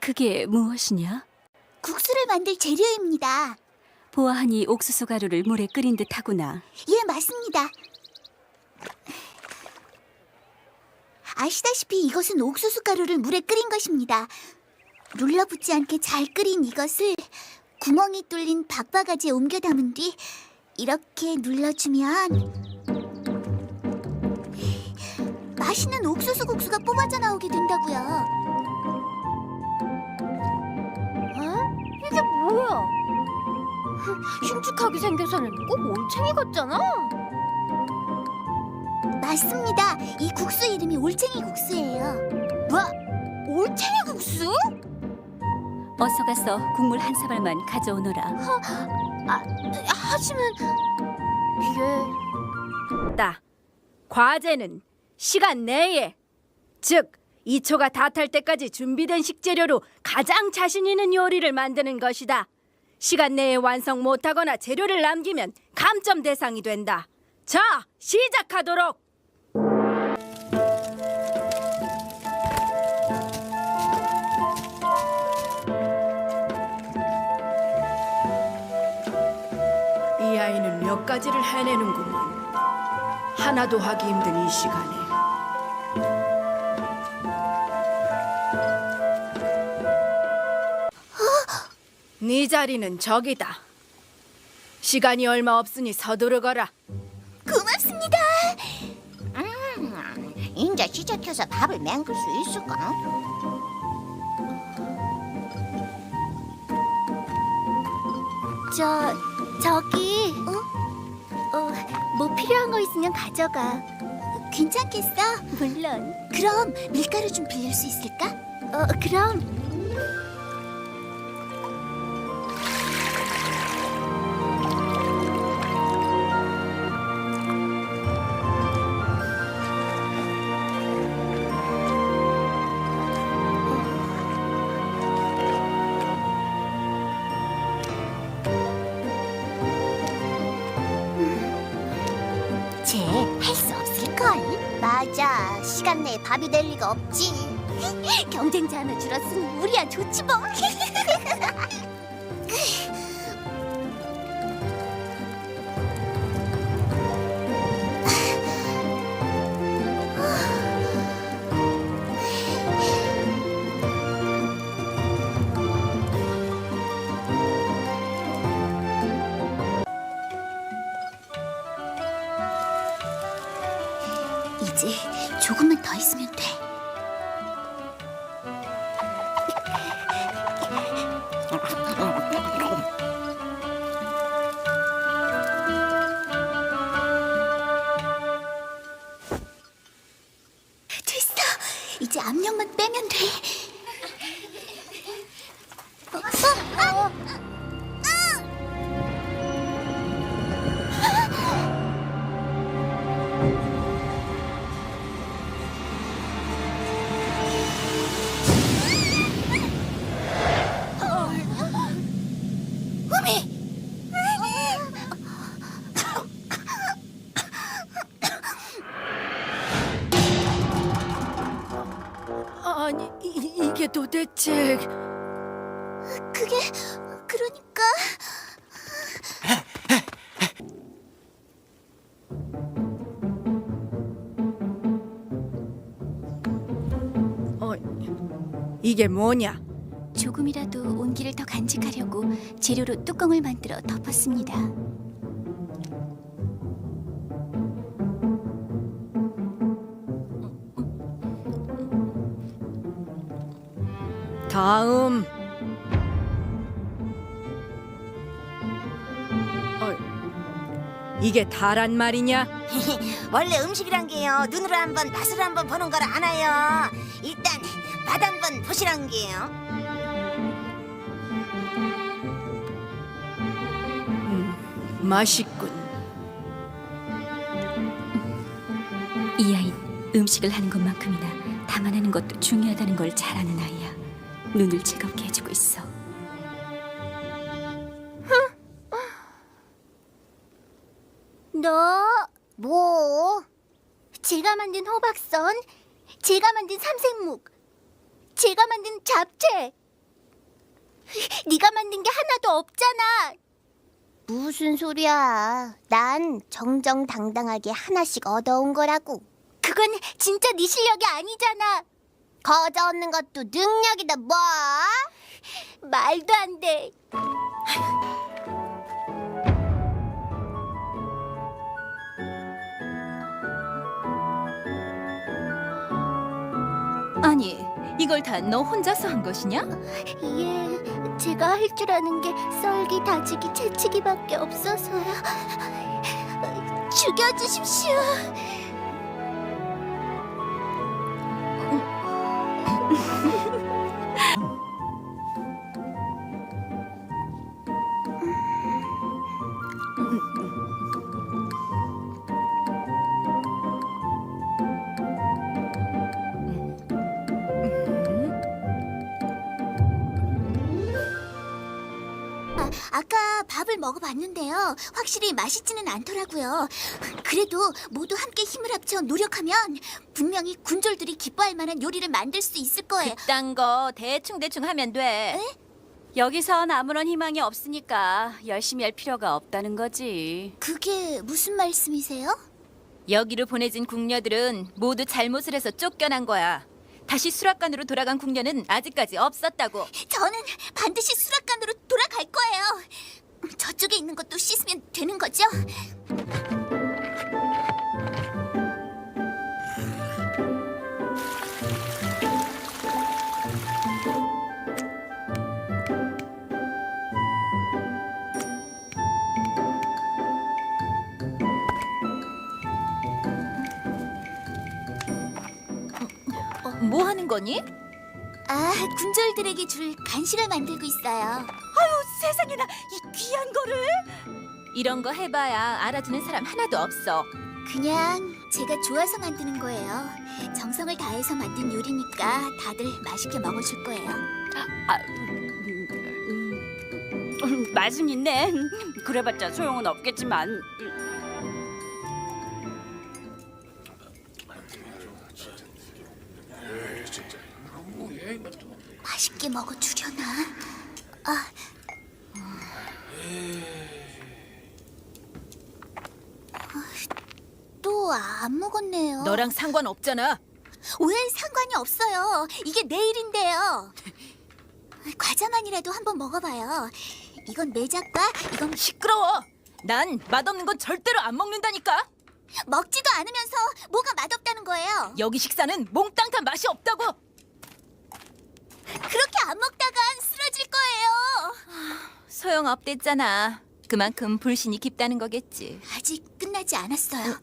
그게 무엇이냐? 국수를 만들 재료입니다. 보아하니 옥수수 가루를 물에 끓인 듯 하구나. 예, 맞습니다. 아시다시피 이것은 옥수수 가루를 물에 끓인 것입니다. 눌러붙지 않게 잘 끓인 이것을 구멍이 뚫린 박바가지에 옮겨 담은 뒤 이렇게 눌러주면 맛있는 옥수수 국수가 뽑아져 나오게 된다고요. 뭐야? 흉측하게 생겨서는 꼭 올챙이 같잖아. 맞습니다. 이 국수 이름이 올챙이 국수예요. 뭐? 올챙이 국수? 어서 가서 국물 한 사발만 가져오너라. 하지만 이게 따. 과제는 시간 내에 즉 2초가 다 탈 때까지 준비된 식재료로 가장 자신 있는 요리를 만드는 것이다. 시간 내에 완성 못하거나 재료를 남기면 감점 대상이 된다. 자, 시작하도록. 이 아이는 몇 가지를 해내는구먼. 하나도 하기 힘든 이 시간에. 네 자리는 저기다. 시간이 얼마 없으니 서두르거라. 고맙습니다. 인자 시작해서 밥을 맹글 수 있을까? 저 저기 어? 어, 뭐 필요한 거 있으면 가져가. 괜찮겠어? 물론. 그럼 밀가루 좀 빌릴 수 있을까? 어, 그럼. 시간 내에 밥이 될 리가 없지. 경쟁자 하나 줄었으니 우리야 좋지 뭐. 이제 압력만 빼면 돼. 어, 어, 어. 아니, 이, 이게 도대체 그게 그러니까 어, 이게 뭐냐? 조금이라도 온기를 더 간직하려고 재료로 뚜껑을 만들어 덮었습니다. 다음. 어, 이게 다란 말이냐? 원래 음식이란 게요 눈으로 한번 맛으로 한번 보는 걸 아나요. 일단 맛 한번 보시란 게요. 맛있군. 이 아이 음식을 하는 것만큼이나 담아내는 것도 중요하다는 걸 잘 아는 아이야. 눈을 즐겁게 해주고 있어. 너 뭐? 제가 만든 호박선, 제가 만든 삼색묵, 제가 만든 잡채. 네가 만든 게 하나도 없잖아. 무슨 소리야? 난 정정당당하게 하나씩 얻어온 거라고. 그건 진짜 네 실력이 아니잖아. 거저 얻는 것도 능력이다 뭐? 말도 안 돼. 아니, 이걸 다 너 혼자서 한 것이냐? 예, 제가 할 줄 아는 게 썰기, 다지기, 채치기밖에 없어서요. 죽여주십시오. 아까 밥을 먹어봤는데요. 확실히 맛있지는 않더라고요. 그래도 모두 함께 힘을 합쳐 노력하면 분명히 군졸들이 기뻐할 만한 요리를 만들 수 있을 거예요. 딴거 대충 대충 하면 돼. 여기선 아무런 희망이 없으니까 열심히 할 필요가 없다는 거지. 그게 무슨 말씀이세요? 여기로 보내진 궁녀들은 모두 잘못을 해서 쫓겨난 거야. 다시 수락관으로 돌아간 궁녀는 아직까지 없었다고. 저는 반드시 수락관으로 돌아갈 거예요. 저쪽에 있는 것도 씻으면 되는 거죠? 뭐 하는 거니? 아, 군졸들에게 줄 간식을 만들고 있어요. 세상에나 이 귀한 거를? 이런 거 해봐야 알아주는 사람 하나도 없어. 그냥 제가 좋아서 만드는 거예요. 정성을 다해서 만든 요리니까 다들 맛있게 먹어줄 거예요. 아, 음, 음, 음, 맛은 있네. 그래봤자 소용은 없겠지만. 맛있게 먹어주려나? 아, 안 먹었네요. 너랑 상관없잖아. 왜 상관이 없어요? 이게 내일인데요. 과자만이라도 한번 먹어봐요. 이건 매작과 이건 시끄러워. 난 맛없는 건 절대로 안 먹는다니까. 먹지도 않으면서 뭐가 맛없다는 거예요. 여기 식사는 몽땅 다 맛이 없다고. 그렇게 안 먹다간 쓰러질 거예요. 소용 없댔잖아. 그만큼 불신이 깊다는 거겠지. 아직 끝나지 않았어요.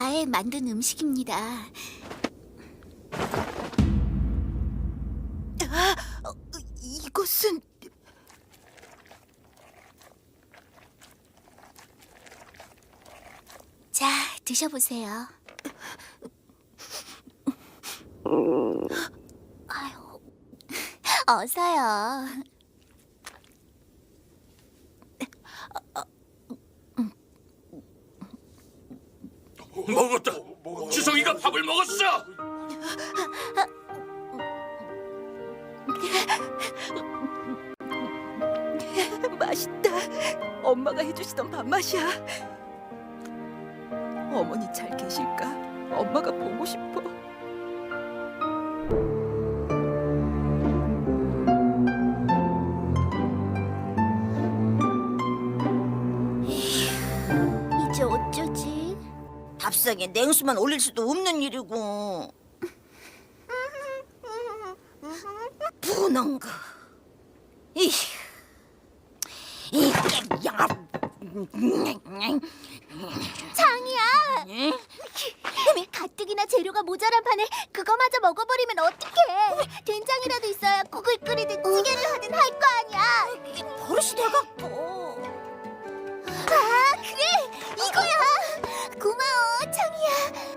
아예 만든 음식입니다. 자, 드셔보세요. 아유, 어서요. 어머니 잘 계실까? 엄마가 보고 싶어. 이제 어쩌지? 밥상에 냉수만 올릴 수도 없는 일이고. 거. 이, 이 야. 그거마저 먹어버리면 어떡해. 된장이라도 있어야 국을 끓이든 찌개를 하든 할 거 아니야. 버릇이 돼갖고 아 그래. 이거야. 고마워 창이야.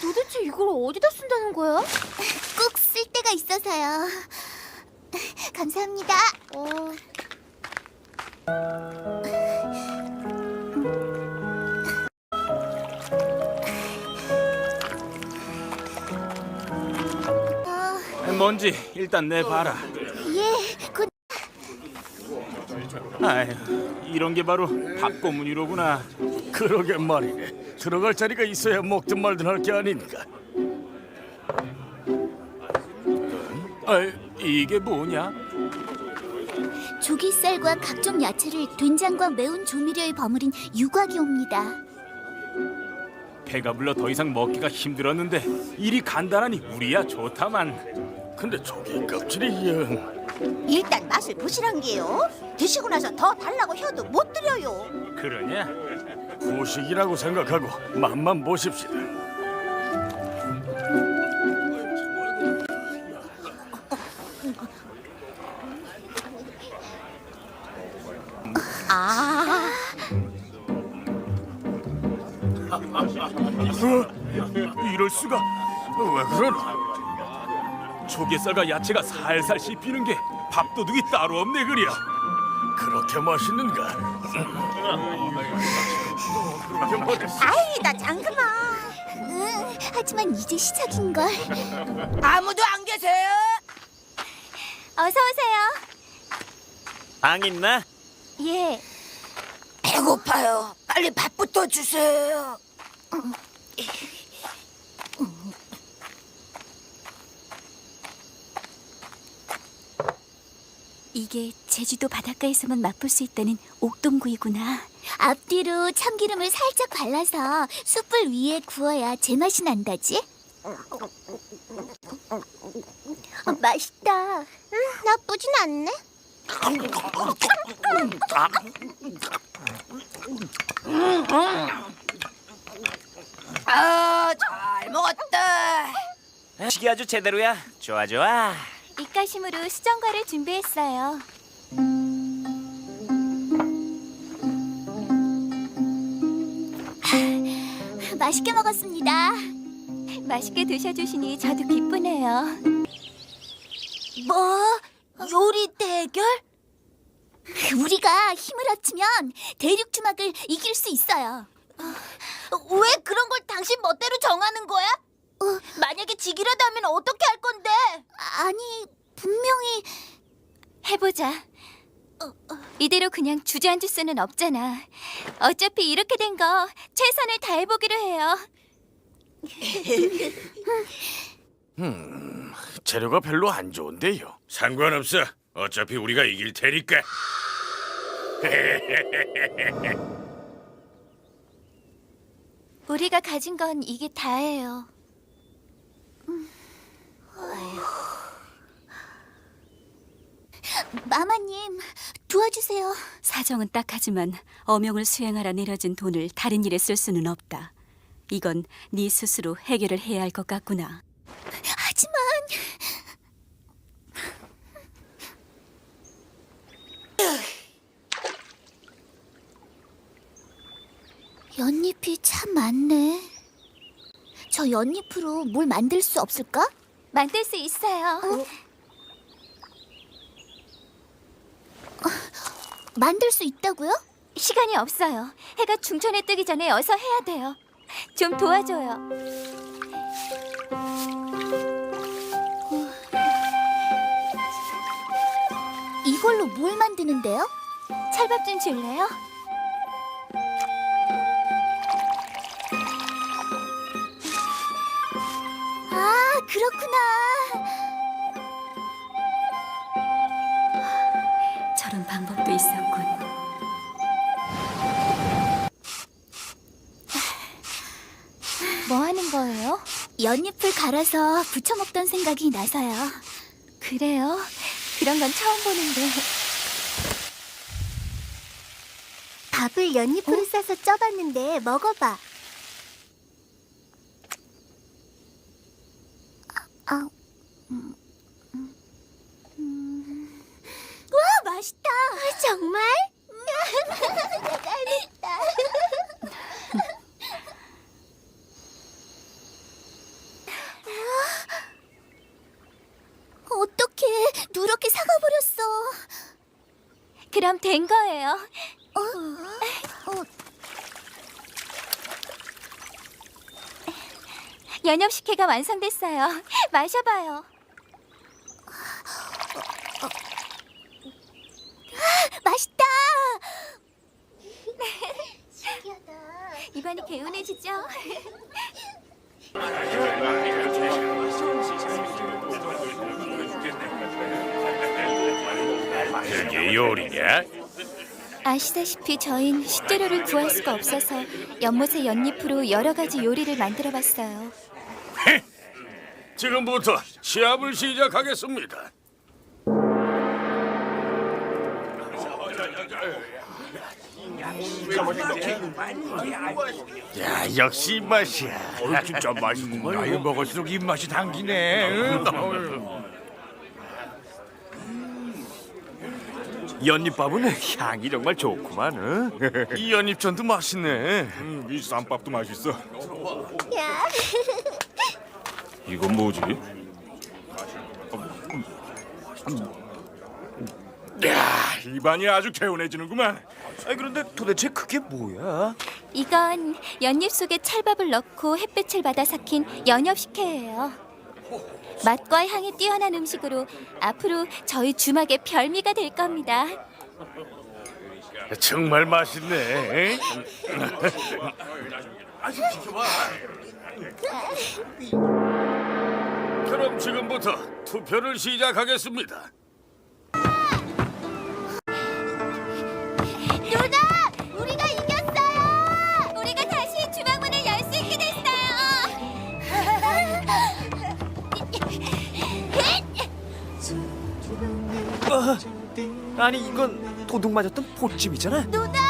도대체 이걸 어디다 쓴다는 거야? 꼭 쓸 데가 있어서요. 감사합니다. 어... 뭔지 일단 내봐라. 예, 곧 아휴, 이런 게 바로 밥고문이로구나. 그러게 말이네. 들어갈 자리가 있어야 먹든 말든 할 게 아닌가. 아, 이게 뭐냐? 조기쌀과 각종 야채를 된장과 매운 조미료에 버무린 유곽이 옵니다. 배가 불러 더 이상 먹기가 힘들었는데 일이 간단하니 우리야 좋다만. 근데 저기 껍질이 영. 일단 맛을 보시란 게요. 드시고 나서 더 달라고 해도 못 드려요. 그러냐? 후식이라고 생각하고 맛만 보십시다. 수가. 왜 그러나? 조개살과 야채가 살살 씹히는 게 밥도둑이 따로 없네 그려. 그렇게 맛있는가? 아이 나 장금아. 응, 하지만 이제 시작인 걸. 아무도 안 계세요? 어서 오세요. 방 있나? 예. 배고파요. 빨리 밥부터 주세요. 이게 제주도 바닷가에서만 맛볼 수 있다는 옥동구이구나. 앞뒤로 참기름을 살짝 발라서 숯불 위에 구워야 제맛이 난다지. 어, 맛있다. 나쁘진 않네. 아, 잘 먹었다. 식이 아주 제대로야. 좋아 좋아. 입가심으로 수정과를 준비했어요. 맛있게 먹었습니다. 맛있게 드셔주시니 저도 기쁘네요. 뭐? 요리 대결? 우리가 힘을 합치면 대륙 주막을 이길 수 있어요. 왜 그런 걸 당신 멋대로 정하는 거야? 만약에 지기라도 하면 어떻게 할 건데? 아니, 분명히 해보자. 이대로 그냥 주저앉을 수는 없잖아. 어차피 이렇게 된 거 최선을 다해보기로 해요. 재료가 별로 안 좋은데요. 상관없어. 어차피 우리가 이길 테니까. 우리가 가진 건 이게 다예요. 마마님, 도와주세요. 사정은 딱하지만 어명을 수행하라 내려진 돈을 다른 일에 쓸 수는 없다. 이건 네 스스로 해결을 해야 할 것 같구나. 하지만 연잎이 참 많네. 저 연잎으로 뭘 만들 수 없을까? 만들 수 있어요. 어, 만들 수 있다고요? 시간이 없어요. 해가 중천에 뜨기 전에 어서 해야 돼요. 좀 도와줘요. 이걸로 뭘 만드는데요? 찰밥 좀 줄래요? 아, 그렇구나. 있었군. 뭐 하는 거예요? 연잎을 갈아서 부쳐 먹던 생각이 나서요. 그래요? 그런 건 처음 보는데. 밥을 연잎으로 싸서 쪄봤는데 먹어봐. 아, 음, 음. 맛있다. 정말? 아, 잘했다. 어떻게 누렇게 사가버렸어? 그럼 된 거예요. 어? 어? 어. 연엽식혜가 완성됐어요. 마셔봐요. 그게 요리냐? 아시다시피 저흰 식재료를 구할 수가 없어서 연못의 연잎으로 여러 가지 요리를 만들어봤어요. 지금부터 시합을 시작하겠습니다. 야 역시 맛이야. 어, 진짜 맛있구만. 나이 먹을수록 입맛이 당기네. 응? 연잎밥은 향이 정말 좋구만. 응? 이 연잎전도 맛있네. 음, 이 쌈밥도 맛있어. 이건 뭐지? 야, 입안이 아주 개운해지는구만. 아니, 그런데 도대체 그게 뭐야? 이건 연잎 속에 찰밥을 넣고 햇빛을 받아 삭힌 연엽식혜예요. 맛과 향이 뛰어난 음식으로 앞으로 저희 주막의 별미가 될 겁니다. 정말 맛있네. 그럼 지금부터 투표를 시작하겠습니다. 아니, 이건 도둑 맞았던 포집이잖아. 누나,